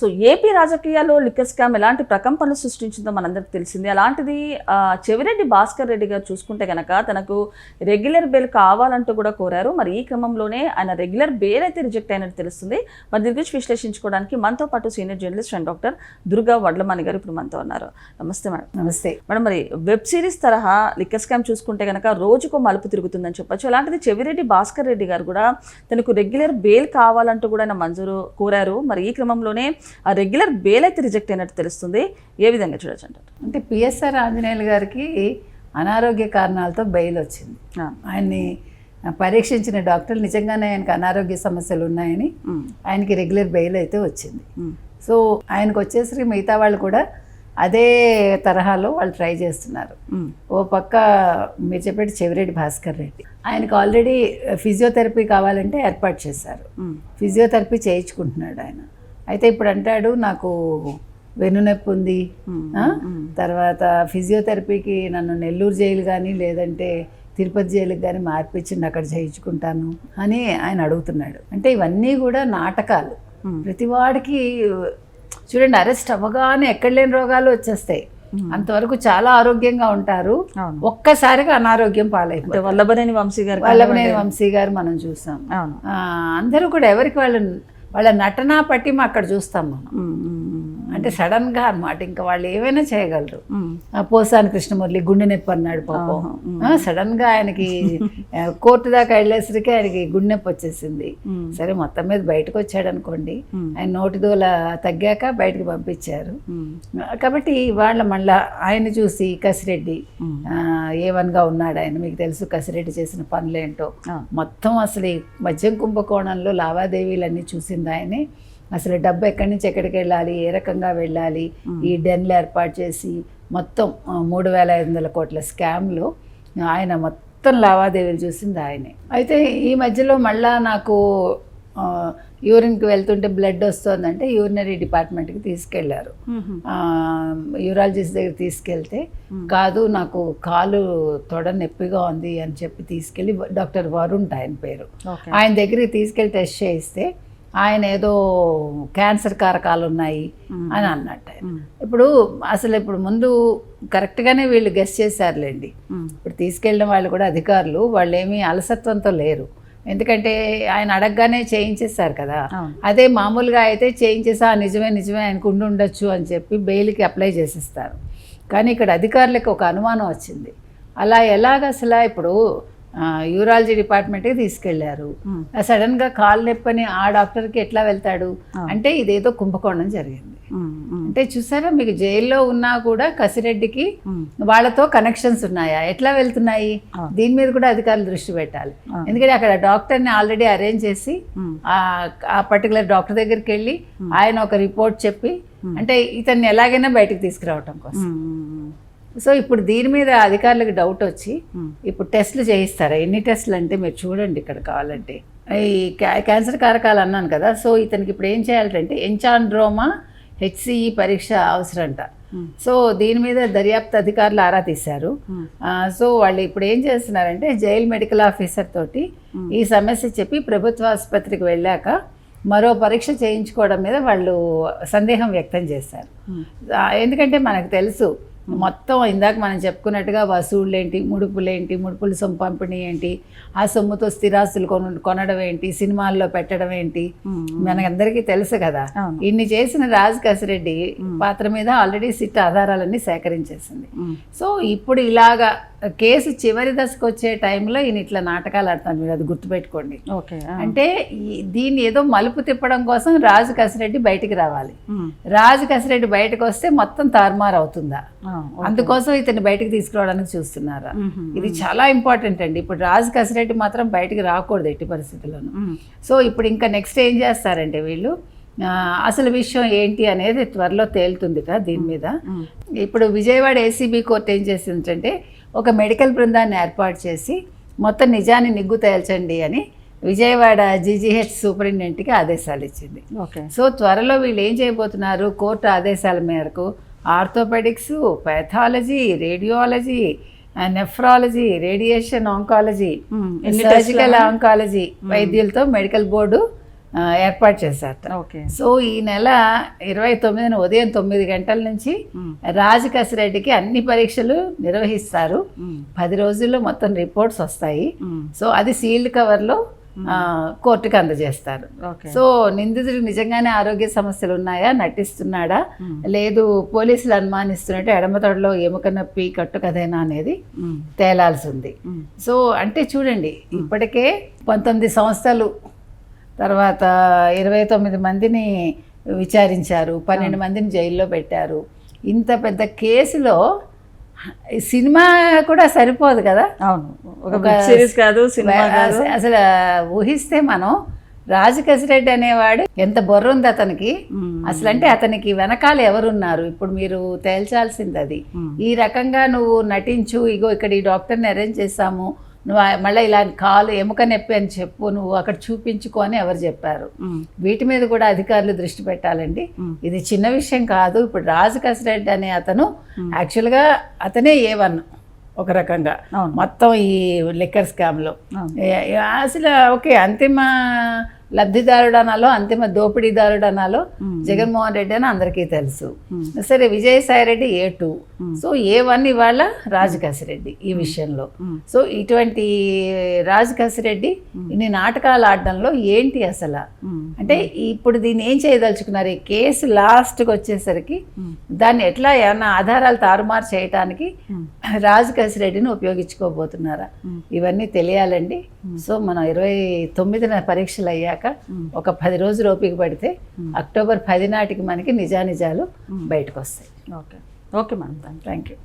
So AP రాజకీయాల్లో liquor scam ఎలాంటి ప్రకంపనలు సృష్టించిందో మనందరికి తెలిసింది. అలాంటిది చెవిరెడ్డి భాస్కర్ రెడ్డి గారు చూసుకుంటే గనక తనకు రెగ్యులర్ బెయిల్ కావాలంటూ కూడా కోరారు. మరి ఈ క్రమంలోనే ఆయన రెగ్యులర్ బెయిల్ అయితే రిజెక్ట్ అయినట్టు తెలుస్తుంది. మరి దీని గురించి విశ్లేషించుకోవడానికి మనతో పాటు senior journalist and doctor Durga Vadlamani గారు ఇప్పుడు మనతో ఉన్నారు. నమస్తే మేడం. నమస్తే. మేడం మరి వెబ్ సిరీస్ తరహా లిక్కర్ స్కామ్ చూసుకుంటే కనుక రోజుకో మలుపు తిరుగుతుందని చెప్పొచ్చు. అలాంటిది చెవిరెడ్డి భాస్కర్ రెడ్డి గారు కూడా తనకు రెగ్యులర్ బెయిల్ కావాలంటూ కూడా ఆయన మంజూరు కోరారు. మరి ఈ క్రమంలోనే ఆ రెగ్యులర్ బెయిల్ అయితే రిజెక్ట్ అయినట్టు తెలుస్తుంది. ఏ విధంగా చూడొచ్చు అంటారు? అంటే పిఎస్ఆర్ ఆంజనేయులు గారికి అనారోగ్య కారణాలతో బెయిల్ వచ్చింది. ఆయన్ని పరీక్షించిన డాక్టర్లు నిజంగానే ఆయనకు అనారోగ్య సమస్యలు ఉన్నాయని ఆయనకి రెగ్యులర్ బెయిల్ అయితే వచ్చింది. సో ఆయనకు వచ్చేసరికి మిగతా వాళ్ళు కూడా అదే తరహాలో వాళ్ళు ట్రై చేస్తున్నారు. ఓ పక్క మీరు చెప్పేటి చెవిరెడ్డి భాస్కర్ రెడ్డి. ఆయనకు ఆల్రెడీ ఫిజియోథెరపీ కావాలంటే ఏర్పాటు చేశారు. ఫిజియోథెరపీ చేయించుకుంటున్నాడు ఆయన. అయితే ఇప్పుడు అంటాడు నాకు వెన్నునొప్పి ఉంది? తర్వాత ఫిజియోథెరపీకి నన్ను నెల్లూరు జైలు కానీ లేదంటే తిరుపతి జైలుకి కానీ మార్పించిండి అక్కడ చేయించుకుంటాను అని ఆయన అడుగుతున్నాడు. అంటే ఇవన్నీ కూడా నాటకాలు. ప్రతివాడికి చూడండి అరెస్ట్ అవ్వగానే ఎక్కడ లేని రోగాలు వచ్చేస్తాయి. అంతవరకు చాలా ఆరోగ్యంగా ఉంటారు. ఒక్కసారిగా అనారోగ్యం పాలైపోతారు. వల్లభనేని వంశీ గారు వల్లభనేని వంశీ గారు మనం చూసాం. అందరూ కూడా ఎవరికి వాళ్ళ వాళ్ళ నటన మా అక్కడ చూస్తాం మనం. అంటే సడన్గా అన్నమాట. ఇంకా వాళ్ళు ఏమైనా చేయగలరు. పోసాని కృష్ణమురళి గుండె నొప్పి అన్నాడు పాపం. ఆహా, ఉమ్. ఆ, సడన్గా ఆయనకి కోర్టు దాకా వెళ్ళేసరికి ఆయనకి గుండె నొప్పి వచ్చేసింది. సరే మొత్తం మీద బయటకు వచ్చాడు అనుకోండి ఆయన నోటి దూల తగ్గాక బయటకు పంపించారు. కాబట్టి వాళ్ళ మళ్ళా ఆయన చూసి కసిరెడ్డి ఉమ్, ఆ, ఏ వన్గా ఉన్నాడు ఆయన. మీకు తెలుసు కసిరెడ్డి చేసిన పనులేంటో. మొత్తం అసలు ఈ మద్యం కుంభకోణంలో లావాదేవీలన్నీ చూసింది ఆయనే. అసలు డబ్బు ఎక్కడి నుంచి ఎక్కడికి వెళ్ళాలి? ఏ రకంగా వెళ్ళాలి? ఈ డెన్లు ఏర్పాటు చేసి మొత్తం మూడు వేల ఐదు వందల కోట్ల స్కామ్లో ఆయన మొత్తం లావాదేవీలు చూసింది ఆయనే. అయితే ఈ మధ్యలో మళ్ళా నాకు యూరిన్కి వెళ్తుంటే బ్లడ్ వస్తుందంటే యూరినరీ డిపార్ట్మెంట్కి తీసుకెళ్ళారు. యూరాలజిస్ట్ దగ్గర తీసుకెళ్తే కాదు నాకు కాలు తొడ నొప్పిగా ఉంది అని చెప్పి తీసుకెళ్ళి డాక్టర్ వరుణ్ ఆయన పేరు. ఆయన దగ్గరికి తీసుకెళ్ళి టెస్ట్ చేయిస్తే ఆయన ఏదో క్యాన్సర్ కారకాలు ఉన్నాయి అని అన్నట్టు ఇప్పుడు అసలు ఇప్పుడు ముందు కరెక్ట్గానే వీళ్ళు గెస్ట్ చేశారులేండి. ఇప్పుడు తీసుకెళ్ళిన వాళ్ళు కూడా అధికారులు వాళ్ళు ఏమీ అలసత్వంతో లేరు. ఎందుకంటే ఆయన అడగగానే చేయించేశారు కదా. అదే మామూలుగా అయితే చేయించేసా నిజమే నిజమే ఆయనకు ఉండి ఉండొచ్చు అని చెప్పి బెయిల్కి అప్లై చేసిస్తారు. కానీ ఇక్కడ అధికారులకు ఒక అనుమానం వచ్చింది. అలా ఎలాగ అసలు ఇప్పుడు యూరాలజీ డిపార్ట్మెంట్కి తీసుకెళ్ళారు. ఉమ్, సడన్గా కాలు నొప్పని ఆ డాక్టర్కి ఎట్లా వెళ్తాడు. అంటే ఇదేదో కుంభకోణం జరిగింది. ఉమ్, ఉమ్, అంటే చూసారా మీకు జైల్లో ఉన్నా కూడా కసిరెడ్డికి వాళ్ళతో కనెక్షన్స్ ఉన్నాయా? ఎట్లా వెళ్తున్నాయి. దీని మీద కూడా అధికారులు దృష్టి పెట్టాలి. ఎందుకంటే అక్కడ డాక్టర్ని ఆల్రెడీ అరేంజ్ చేసి ఆ పర్టికులర్ డాక్టర్ దగ్గరికి వెళ్ళి ఆయన ఒక రిపోర్ట్ చెప్పి అంటే ఇతన్ని ఎలాగైనా బయటకు తీసుకురావటం కోసం. సో ఇప్పుడు దీని మీద అధికారులకు డౌట్ వచ్చి ఉమ్, ఇప్పుడు టెస్ట్లు చేయిస్తారా? ఎన్ని టెస్ట్లు అంటే మీరు చూడండి ఇక్కడ కావాలంటే. ఈ క్యా- క్యాన్సర్ కారకాలు అన్నాను కదా సో ఇతనికి ఇప్పుడు ఏం చేయాలంటే ఎంచాండ్రోమా హెచ్సిఈ పరీక్ష అవసరంట. Hmm. సో దీని మీద దర్యాప్తు అధికారులు ఆరా తీశారు. ఆ, సో వాళ్ళు ఇప్పుడు ఏం చేస్తున్నారంటే జైల్ మెడికల్ ఆఫీసర్ తోటి ఈ సమస్య చెప్పి ప్రభుత్వ ఆసుపత్రికి వెళ్ళాక మరో పరీక్ష చేయించుకోవడం మీద వాళ్ళు సందేహం వ్యక్తం చేశారు. ఎందుకంటే మనకు తెలుసు మొత్తం ఇందాక మనం చెప్పుకున్నట్టుగా వసూళ్ళు ఏంటి ముడుపులు ఏంటి ముడుపుల సొమ్ము పంపిణీ ఏంటి ఆ సొమ్ముతో స్థిరాస్తులు కొన కొనడం ఏంటి సినిమాల్లో పెట్టడం ఏంటి మనకందరికీ తెలుసు కదా. ఇన్ని చేసిన రాజ్ కసిరెడ్డి పాత్ర మీద ఆల్రెడీ సిట్ ఆధారాలన్నీ సేకరించేసింది. సో ఇప్పుడు ఇలాగా కేసు చివరి దశకు వచ్చే టైంలో ఈయన ఇట్లా నాటకాలు ఆడతాను మీరు అది గుర్తుపెట్టుకోండి. ఓకే అంటే దీన్ని ఏదో మలుపు తిప్పడం కోసం రాజు కసిరెడ్డి బయటికి రావాలి. రాజు కసిరెడ్డి బయటకు వస్తే మొత్తం తారుమారు అవుతుందా? అందుకోసం ఇతన్ని బయటకు తీసుకురావడానికి చూస్తున్నారా? ఇది చాలా ఇంపార్టెంట్ అండి. ఇప్పుడు రాజు కసిరెడ్డి మాత్రం బయటికి రాకూడదు ఎట్టి పరిస్థితుల్లోనూ. సో ఇప్పుడు ఇంకా నెక్స్ట్ ఏం చేస్తారంటే వీళ్ళు అసలు విషయం ఏంటి అనేది త్వరలో తేలుతుందిట దీని మీద. ఇప్పుడు విజయవాడ ఏసీబీ కోర్టు ఏం చేసిందంటే ఒక మెడికల్ బృందాన్ని ఏర్పాటు చేసి మొత్తం నిజాన్ని నిగ్గు తేల్చండి అని విజయవాడ జీజీహెచ్ సూపరింటెండెంట్కి ఆదేశాలు ఇచ్చింది. ఓకే. సో త్వరలో వీళ్ళు ఏం చేయబోతున్నారు? కోర్టు ఆదేశాల మేరకు orthopedics pathology radiology nephrology radiation oncology surgical oncology వైద్యులతో medical board ఏర్పాటు చేశారట ఓకే సో ఈ నెల ఇరవై తొమ్మిదిన ఉదయం తొమ్మిది గంటల నుంచి. రాజకసిరెడ్డికి అన్ని పరీక్షలు నిర్వహిస్తారు. పది రోజుల్లో మొత్తం రిపోర్ట్స్ వస్తాయి. సో అది సీల్డ్ కవర్లో కోర్టుకు అందజేస్తారు సో నిందితుడికి నిజంగానే ఆరోగ్య సమస్యలు ఉన్నాయా నటిస్తున్నాడా. లేదు పోలీసులు అనుమానిస్తున్నట్టు ఎడమ తొడలో ఎముక నొప్పి కట్టు కథేనా అనేది. తేలాల్సి ఉంది. సో అంటే చూడండి ఇప్పటికే పంతొమ్మిది సంస్థలు తర్వాత ఇరవై తొమ్మిది మందిని విచారించారు పన్నెండు మందిని జైల్లో పెట్టారు. ఇంత పెద్ద కేసులో సినిమా కూడా సరిపోదు కదా? అవును. ఒక సిరీస్ కాదు సినిమా అసలు ఊహిస్తే మనం రాజకసిరెడ్డి అనేవాడు ఎంత బొర్ర ఉంది అతనికి. అసలు అంటే అతనికి వెనకాల ఎవరున్నారు? ఇప్పుడు మీరు తేల్చాల్సింది అది. ఈ రకంగా నువ్వు నటించు ఇగో ఇక్కడ ఈ డాక్టర్ని అరేంజ్ చేస్తాము నువ్వు మళ్ళీ ఇలా కాలు ఎముక నొప్పి అని చెప్పు నువ్వు అక్కడ చూపించుకో అని ఎవరు చెప్పారు. వీటి మీద కూడా అధికారులు దృష్టి పెట్టాలండి. ఇది చిన్న విషయం కాదు ఇప్పుడు రాజు కసిరెడ్డి అనే అతను యాక్చువల్గా అతనే ఏ వన్ ఒక రకంగా. మొత్తం ఈ లిక్కర్ స్కామ్లో. అసలు ఓకే అంతిమ లబ్ధిదారుడు అనాలో అంతిమ దోపిడీదారుడు అనాలో. జగన్మోహన్ రెడ్డి అని అందరికీ తెలుసు. సరే Vijayasai Reddy A two. So A one ఇవాళ రాజకాసిరెడ్డి ఈ విషయంలో. సో ఇటువంటి రాజకాసిరెడ్డి ఇన్ని నాటకాలు ఆడడంలో ఏంటి అసలు. అంటే ఇప్పుడు దీన్ని ఏం చేయదలుచుకున్నారు ఈ కేసు లాస్ట్కి వచ్చేసరికి. దాన్ని ఎట్లా ఏమన్నా ఆధారాలు తారుమారు చేయటానికి. రాజకాసిరెడ్డిని ఉపయోగించుకోబోతున్నారా. ఇవన్నీ తెలియాలండి సో మనం ఇరవై తొమ్మిదిన పరీక్షలు అయ్యాక ఒక పది రోజులు ఓపిక పడితే అక్టోబర్ పది నాటికి మనకి నిజానిజాలు బయటకు వస్తాయి. Okay. Okay madam. You thank you